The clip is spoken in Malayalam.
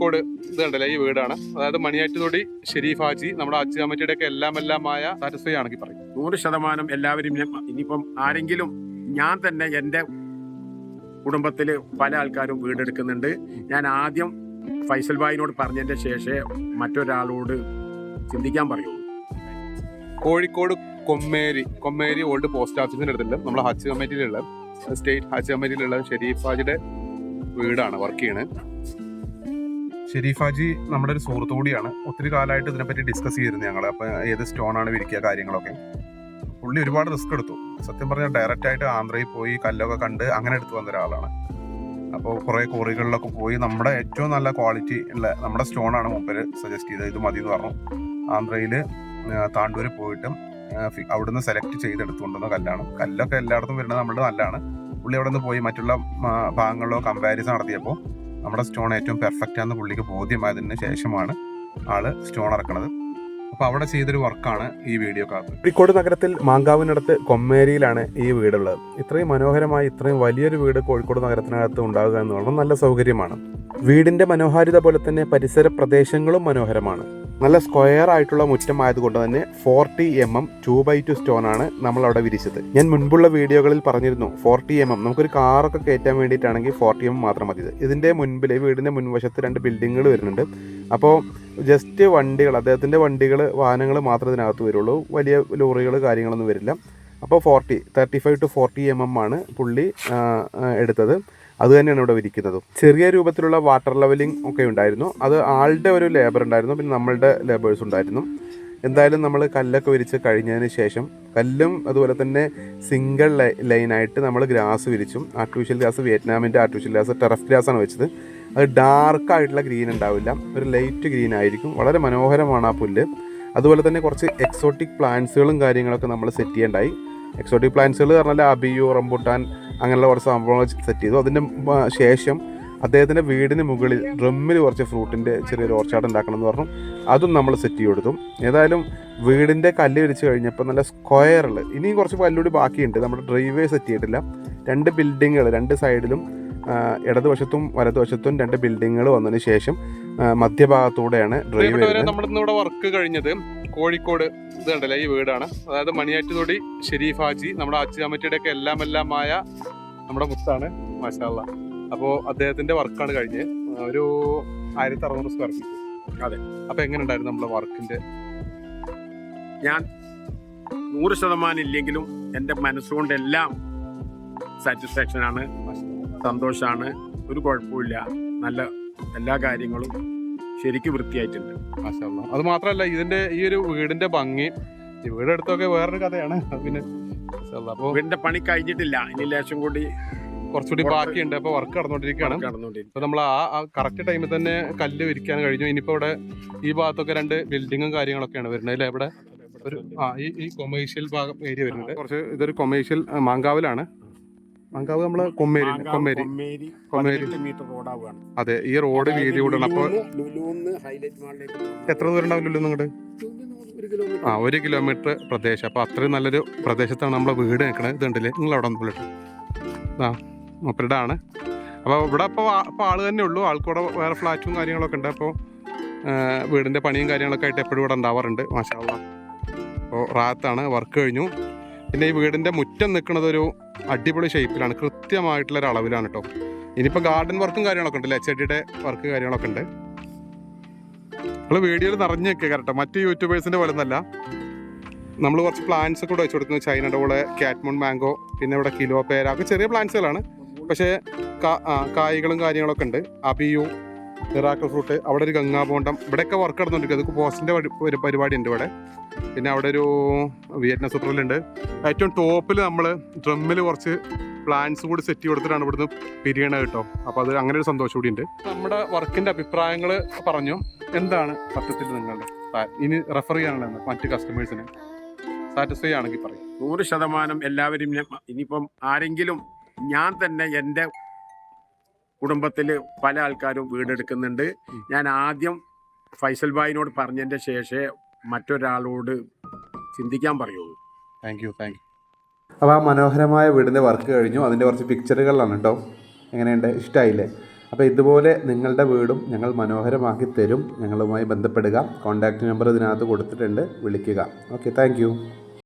കോഴിക്കോട് ഇത് കണ്ടല്ലേ ഈ വീടാണ്. അതായത് മണിയാറ്റുതൊടി ഷെരീഫ് ഹാജി നമ്മുടെ അജ് കമ്മിറ്റിയുടെ ഒക്കെ എല്ലാം എല്ലാമായ സാറ്റിസ്ഫൈ ആണെങ്കിൽ പറയും. നൂറ് ശതമാനം എല്ലാവരും ഞാൻ- ഇനിയിപ്പം ആരെങ്കിലും ഞാൻ തന്നെ എന്റെ കുടുംബത്തിൽ പല ആൾക്കാരും വീടെടുക്കുന്നുണ്ട്. ഞാൻ ആദ്യം ഫൈസൽ ഭായിനോട് പറഞ്ഞതിന്റെ ശേഷമേ മറ്റൊരാളോട് ചിന്തിക്കാൻ പറയൂ കോഴിക്കോട് കൊമ്മേരി കൊമ്മേരി ഓൾഡ് പോസ്റ്റ് ഓഫീസിന്റെ അടുത്തുള്ള നമ്മുടെ ഹജ്ജ് കമ്മിറ്റിയിലുള്ള സ്റ്റേറ്റ് ഹജ്ജ് കമ്മിറ്റിയിലുള്ള ഷെരീഫ് ഹാജിയുടെ വീടാണ് വർക്ക് ചെയ്യണത് ഷെരീഫ് ഹാജി നമ്മുടെ ഒരു സുഹൃത്തു കൂടിയാണ്. ഒത്തിരി കാലമായിട്ട് ഇതിനെപ്പറ്റി ഡിസ്കസ് ചെയ്തിരുന്നു ഞങ്ങൾ അപ്പൊ ഏത് സ്റ്റോൺ ആണ് വിരിക്കുക കാര്യങ്ങളൊക്കെ. പുള്ളി ഒരുപാട് റിസ്ക് എടുത്തു. സത്യം പറഞ്ഞാൽ ഡയറക്റ്റ് ആയിട്ട് ആന്ധ്രയിൽ പോയി കല്ലൊക്കെ കണ്ട് അങ്ങനെ എടുത്തു വന്ന ഒരാളാണ്. അപ്പോൾ കുറേ കോറികളിലൊക്കെ പോയി നമ്മുടെ ഏറ്റവും നല്ല ക്വാളിറ്റി ഉള്ള നമ്മുടെ സ്റ്റോൺ ആണ് മുമ്പിൽ സജസ്റ്റ് ചെയ്തത്. ഇത് മതി എന്ന് പറഞ്ഞു ആന്ധ്രയിൽ താണ്ടൂര് പോയിട്ടും അവിടുന്ന് സെലക്ട് ചെയ്തെടുത്തുകൊണ്ടുവന്ന കല്ലാണ്. കല്ലൊക്കെ എല്ലായിടത്തും വരുന്നത് നമ്മുടെ നല്ലതാണ് പുള്ളി അവിടെ നിന്ന് പോയി മറ്റുള്ള ഭാഗങ്ങളിലോ കമ്പാരിസൺ നടത്തിയപ്പോൾ നമ്മുടെ സ്റ്റോൺ ഏറ്റവും പെർഫെക്റ്റ് ആണെന്ന് പുള്ളിക്ക് ബോധ്യമായതിന് ശേഷമാണ് ആൾ സ്റ്റോൺ ഇറക്കുന്നത് അപ്പോൾ അവിടെ ചെയ്തൊരു വർക്കാണ് ഈ വീഡിയോ കാണുന്നത് കോഴിക്കോട് നഗരത്തിൽ മാങ്കാവിനടുത്ത് കൊമ്മേരിയിലാണ് ഈ വീടുള്ളത്. ഇത്രയും മനോഹരമായി ഇത്രയും വലിയൊരു വീട് കോഴിക്കോട് നഗരത്തിനകത്ത് ഉണ്ടാകുക എന്ന് പറഞ്ഞാൽ നല്ല സൗകര്യമാണ്. വീടിന്റെ മനോഹാരിത പോലെ തന്നെ പരിസര പ്രദേശങ്ങളും മനോഹരമാണ്. നല്ല സ്ക്വയർ ആയിട്ടുള്ള മുറ്റം ആയതുകൊണ്ട് തന്നെ forty M M two by two stone ആണ് നമ്മൾ അവിടെ വിരിച്ചത്. ഞാൻ മുൻപുള്ള വീഡിയോകളിൽ പറഞ്ഞിരുന്നു ഫോർട്ടി എം എം നമുക്കൊരു കാറൊക്കെ കയറ്റാൻ വേണ്ടിയിട്ടാണെങ്കിൽ ഫോർട്ടി എം മാത്രം മതി. ഇത്. ഇതിന്റെ മുൻപിൽ വീടിന്റെ മുൻവശത്ത് രണ്ട് ബിൽഡിങ്ങുകൾ വരുന്നുണ്ട്. അപ്പോൾ ജസ്റ്റ് വണ്ടികൾ അദ്ദേഹത്തിന്റെ വണ്ടികൾ വാഹനങ്ങൾ മാത്രമേ ഇതിനകത്ത് വരുള്ളൂ. വലിയ ലോറികൾ കാര്യങ്ങളൊന്നും വരില്ല. അപ്പോൾ forty thirty five to forty M M ആണ് പുള്ളി എടുത്തത്. അത് തന്നെയാണ് ഇവിടെ വിരിക്കുന്നതും. ചെറിയ രൂപത്തിലുള്ള വാട്ടർ ലെവലിംഗ് ഒക്കെ ഉണ്ടായിരുന്നു. അത് ആളുടെ ഒരു ലേബർ ഉണ്ടായിരുന്നു. പിന്നെ നമ്മളുടെ ലേബേഴ്സ് ഉണ്ടായിരുന്നു. എന്തായാലും നമ്മൾ കല്ലൊക്കെ വിരിച്ച് കഴിഞ്ഞതിന് ശേഷം കല്ലും അതുപോലെ തന്നെ സിംഗിൾ ലൈനായിട്ട് നമ്മൾ ഗ്രാസ് വിരിച്ചും ആർട്ടിഫിഷ്യൽ ഗ്രാസ് വിയറ്റ്നാമിന്റെ ആർട്ടിഫിഷ്യൽ ഗ്രാസ് ടെറഫ് ഗ്രാസ് ആണ് വെച്ചത്. അത് ഡാർക്കായിട്ടുള്ള ഗ്രീൻ ഉണ്ടാവില്ല. ഒരു ലൈറ്റ് ഗ്രീൻ ആയിരിക്കും. വളരെ മനോഹരമാണ് ആ പുല്ല്. അതുപോലെ തന്നെ കുറച്ച് എക്സോട്ടിക് പ്ലാന്റ്സുകളും കാര്യങ്ങളൊക്കെ നമ്മൾ സെറ്റ് ചെയ്യേണ്ടായി. എക്സോട്ടിക് പ്ലാന്റ്സുകൾ പറഞ്ഞാൽ അബിയു റംബുട്ടാൻ അങ്ങനെയുള്ള കുറച്ച് സംഭവങ്ങൾ സെറ്റ് ചെയ്തു. അതിന്റെ ശേഷം അദ്ദേഹത്തിന്റെ വീടിന് മുകളിൽ ഡ്രമ്മിൽ കുറച്ച് ഫ്രൂട്ടിന്റെ ചെറിയൊരു ഓർച്ചാട് ഉണ്ടാക്കണം എന്ന് പറഞ്ഞു. അതും നമ്മൾ സെറ്റ് ചെയ്ത് കൊടുത്തു. ഏതായാലും വീടിന്റെ കല്ല് വിരിച്ച് കഴിഞ്ഞപ്പോൾ നല്ല സ്ക്വയറിൽ ഇനിയും കുറച്ച് കല്ലുകൂടി ബാക്കിയുണ്ട്. നമ്മുടെ ഡ്രൈവേ സെറ്റ് ചെയ്തിട്ടില്ല. രണ്ട് ബിൽഡിങ്ങുകൾ രണ്ട് സൈഡിലും ഇടതുവശത്തും വലതുവശത്തും രണ്ട് ബിൽഡിങ്ങുകൾ വന്നതിന് ശേഷം മധ്യഭാഗത്തൂടെയാണ് ഡ്രൈവ് നമ്മൾ ഇന്ന് ഇവിടെ വർക്ക് കഴിഞ്ഞത്. കോഴിക്കോട് ഇത് ഉണ്ടല്ലേ ഈ വീടാണ്. അതായത് മണിയാറ്റുതൊടി ഷെരീഫ് ഹാജി നമ്മുടെ കമ്മിറ്റിയുടെ ഒക്കെ എല്ലാം എല്ലാമായ നമ്മുടെ മുത്താണ് മാഷാള്ള അപ്പോൾ അദ്ദേഹത്തിന്റെ വർക്കാണ് കഴിഞ്ഞ് ഒരു ആയിരത്തി അറുന്നൂറ് സ്ക്വയർ ഫീറ്റ് അതെ. അപ്പൊ എങ്ങനെ ഉണ്ടായിരുന്നു നമ്മുടെ വർക്കിന്റെ? ഞാൻ നൂറ് ശതമാനം ഇല്ലെങ്കിലും എന്റെ മനസ്സുകൊണ്ടെല്ലാം സാറ്റിസ്ഫാക്ഷൻ ആണ് സന്തോഷമാണ് ഒരു കുഴപ്പമില്ല നല്ല എല്ലാ കാര്യങ്ങളും ശരിക്കും വൃത്തിയായിട്ടുണ്ട്. അത് മാത്രമല്ല ഇതിന്റെ ഈ ഒരു വീടിന്റെ ഭംഗി വീട് എടുത്തൊക്കെ വേറൊരു കഥയാണ്. പിന്നെ. അപ്പൊ വീടിന്റെ പണി കഴിഞ്ഞിട്ടില്ല. ഇനി ലേശം കൂടി കുറച്ചുകൂടി ബാക്കിയുണ്ട്. അപ്പൊ വർക്ക് നടന്നുകൊണ്ടിരിക്കുകയാണ്. നടന്നുകൊണ്ടിരിക്കും ഇപ്പൊ നമ്മൾ ആ കറക്റ്റ് ടൈമിൽ തന്നെ കല്ല് വിരിക്കാൻ കഴിഞ്ഞു. ഇനിയിപ്പോ ഇവിടെ ഈ ഭാഗത്തൊക്കെ രണ്ട് ബിൽഡിങ്ങും കാര്യങ്ങളൊക്കെയാണ് വരുന്നത് അല്ലേ? ഇവിടെ ഒരു ആ ഈ ഈ കൊമേഴ്ഷ്യൽ ഭാഗം ഏരിയ വരുന്നത്. കുറച്ച് ഇതൊരു കൊമേഴ്ഷ്യൽ മാങ്കാവിലാണ്. മാങ്കാവ് നമ്മൾ കൊമ്മേരി കൊമ്മേരി. കൊമ്മേരി മീറ്റർ റോഡാവുകയാണ്. അതെ ഈ റോഡ് വീതി കൂടണം. അപ്പൊ എത്ര ദൂരം നിങ്ങോട്ട് ഒരു കിലോമീറ്റർ. ആ ഒരു കിലോമീറ്റർ പ്രദേശം. അപ്പൊ അത്രയും നല്ലൊരു പ്രദേശത്താണ് നമ്മളെ വീട് നിൽക്കണത് ഇത് ഉണ്ടല്ലേ നിങ്ങൾ അവിടെ വന്നിട്ട് ആ മൂപ്പരുടെ ആണ് അപ്പോൾ ഇവിടെ അപ്പോൾ ആൾ തന്നെ ഉള്ളൂ. ആൾക്കൂടെ വേറെ ഫ്ലാറ്റും കാര്യങ്ങളൊക്കെ ഉണ്ട്. അപ്പോൾ വീടിന്റെ പണിയും കാര്യങ്ങളൊക്കെ ആയിട്ട് എപ്പോഴും ഇവിടെ ഉണ്ടാവാറുണ്ട്. മാഷാള്ള അപ്പോൾ റാത്താണ് വർക്ക് കഴിഞ്ഞു. പിന്നെ ഈ വീടിന്റെ മുറ്റം നിൽക്കുന്നത് ഒരു അടിപൊളി ഷേപ്പിലാണ് കൃത്യമായിട്ടുള്ള ഒരു അളവിലാണ് കേട്ടോ ഇനിയിപ്പോൾ ഗാർഡൻ വർക്കും കാര്യങ്ങളൊക്കെ ഉണ്ട് അല്ലേ ചെടിയുടെ വർക്ക് കാര്യങ്ങളൊക്കെ ഉണ്ട്. നമ്മൾ വീഡിയോയിൽ നിറഞ്ഞു നിൽക്കുക കറക്റ്റ് മറ്റ് യൂട്യൂബേഴ്സിന്റെ പോലെ ഒന്നല്ല നമ്മൾ കുറച്ച് പ്ലാന്റ്സ് കൂടെ വെച്ച് കൊടുക്കുന്നത് ചൈനയുടെ കൂടെ കാറ്റ്മോൺ മാംഗോ പിന്നെ ഇവിടെ കിലോ പേര ഒക്കെ ചെറിയ പ്ലാന്റ്സുകളാണ് പക്ഷേ കായ്കളും കാര്യങ്ങളൊക്കെ ഉണ്ട്. അബിയു മിറാക്കിൾ ഫ്രൂട്ട് അവിടെ ഒരു ഗംഗാബോണ്ടം ഇവിടെയൊക്കെ വർക്ക് നടന്നുണ്ട് അതൊക്കെ പോസ്റ്റിന്റെ ഒരു പരിപാടി ഉണ്ട് ഇവിടെ. പിന്നെ അവിടെ ഒരു വിയറ്റ്നാം സൂപ്പറിലുണ്ട് ഏറ്റവും ടോപ്പിൽ നമ്മൾ ഡ്രമ്മിൽ കുറച്ച് പ്ലാന്റ്സ് കൂടി സെറ്റ് കൊടുത്തിട്ടാണ് ഇവിടുന്ന് പിരിയണത് കേട്ടോ. അപ്പോൾ അത് അങ്ങനെ ഒരു സന്തോഷം കൂടി ഉണ്ട്. നമ്മുടെ വർക്കിന്റെ അഭിപ്രായങ്ങൾ പറഞ്ഞു. എന്താണ് സത്യത്തിൽ നിങ്ങളുടെ ഇനി റെഫർ ചെയ്യാനുള്ളത് മറ്റ് കസ്റ്റമേഴ്സിന് സാറ്റിസ്ഫൈ ആണെങ്കിൽ പറയും. നൂറ് ശതമാനം എല്ലാവരും ഇനിയിപ്പം ആരെങ്കിലും ഞാൻ തന്നെ എന്റെ കുടുംബത്തിൽ പല ആൾക്കാരും വീടെടുക്കുന്നുണ്ട്. ഞാൻ ആദ്യം ഫൈസൽ ഭായിനോട് പറഞ്ഞതിന്റെ ശേഷമേ മറ്റൊരാളോട് ചിന്തിക്കാൻ പറയുള്ളൂ. താങ്ക് യു താങ്ക് യു അപ്പോൾ ആ മനോഹരമായ വീടിന്റെ വർക്ക് കഴിഞ്ഞു. അതിന്റെ കുറച്ച് പിക്ചറുകളാണ് കേട്ടോ എങ്ങനെയുണ്ട്? ഇഷ്ടമായില്ലേ അപ്പോൾ ഇതുപോലെ നിങ്ങളുടെ വീടും ഞങ്ങൾ മനോഹരമാക്കി തരും. ഞങ്ങളുമായി ബന്ധപ്പെടുക. കോൺടാക്റ്റ് നമ്പർ ഇതിനകത്ത് കൊടുത്തിട്ടുണ്ട്. വിളിക്കുക. Okay thank